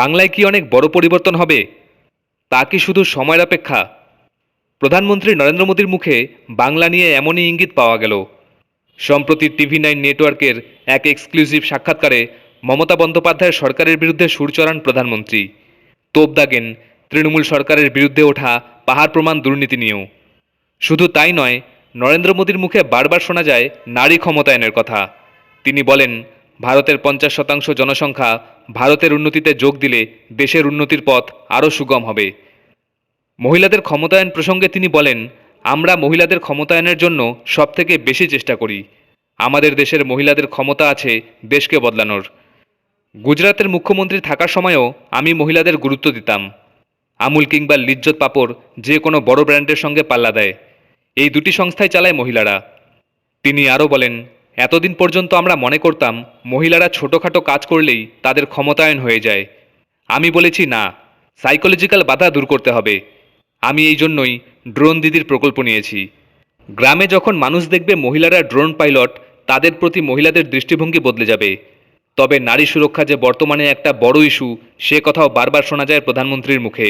বাংলায় কি অনেক বড় পরিবর্তন হবে? তা কি শুধু সময়ের অপেক্ষা? প্রধানমন্ত্রী নরেন্দ্র মোদীর মুখে বাংলা নিয়ে এমনই ইঙ্গিত পাওয়া গেল। সম্প্রতি টিভি নাইন নেটওয়ার্কের এক এক্সক্লুসিভ সাক্ষাৎকারে মমতা বন্দ্যোপাধ্যায়ের সরকারের বিরুদ্ধে সুর চড়ান প্রধানমন্ত্রী। তোপ দাগেন তৃণমূল সরকারের বিরুদ্ধে ওঠা পাহাড় প্রমাণ দুর্নীতি নিয়েও। শুধু তাই নয়, নরেন্দ্র মোদীর মুখে বারবার শোনা যায় নারী ক্ষমতায়নের কথা। তিনি বলেন ভারতের পঞ্চাশ শতাংশ জনসংখ্যা ভারতের উন্নতিতে যোগ দিলে দেশের উন্নতির পথ আরও সুগম হবে। মহিলাদের ক্ষমতায়ন প্রসঙ্গে তিনি বলেন, আমরা মহিলাদের ক্ষমতায়নের জন্য সবথেকে বেশি চেষ্টা করি। আমাদের দেশের মহিলাদের ক্ষমতা আছে দেশকে বদলানোর। গুজরাতের মুখ্যমন্ত্রী থাকার সময়ও আমি মহিলাদের গুরুত্ব দিতাম। আমুল কিংবা লিজ্জত পাপড় যে কোনো বড় ব্র্যান্ডের সঙ্গে পাল্লা দেয়। এই দুটি সংস্থাই চালায় মহিলারা। তিনি আরও বলেন এতদিন পর্যন্ত আমরা মনে করতাম, মহিলারা ছোটোখাটো কাজ করলেই তাদের ক্ষমতায়ন হয়ে যায়। আমি বলেছি, না সাইকোলজিক্যাল বাধা দূর করতে হবে। আমি এই জন্যই ড্রোন দিদির প্রকল্প নিয়েছি। গ্রামে যখন মানুষ দেখবে মহিলারা ড্রোন পাইলট, তাদের প্রতি মহিলাদের দৃষ্টিভঙ্গি বদলে যাবে। তবে নারী সুরক্ষা যে বর্তমানে একটা বড় ইস্যু, সে কথাও বারবার শোনা যায় প্রধানমন্ত্রীর মুখে।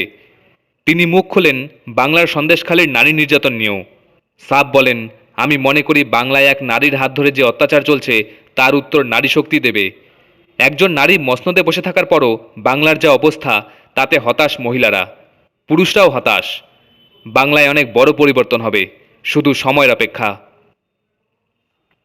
তিনি মুখ খোলেন বাংলার সন্দেশখালীর নারী নির্যাতন নিয়েও। সাপ বলেন আমি মনে করি বাংলায় এক নারীর হাত ধরে যে অত্যাচার চলছে, তার উত্তর নারী শক্তি দেবে। একজন নারী মসনদে বসে থাকার পরও বাংলার যা অবস্থা, তাতে হতাশ মহিলারা। পুরুষরাও হতাশ। বাংলায় অনেক বড় পরিবর্তন হবে। শুধু সময়ের অপেক্ষা।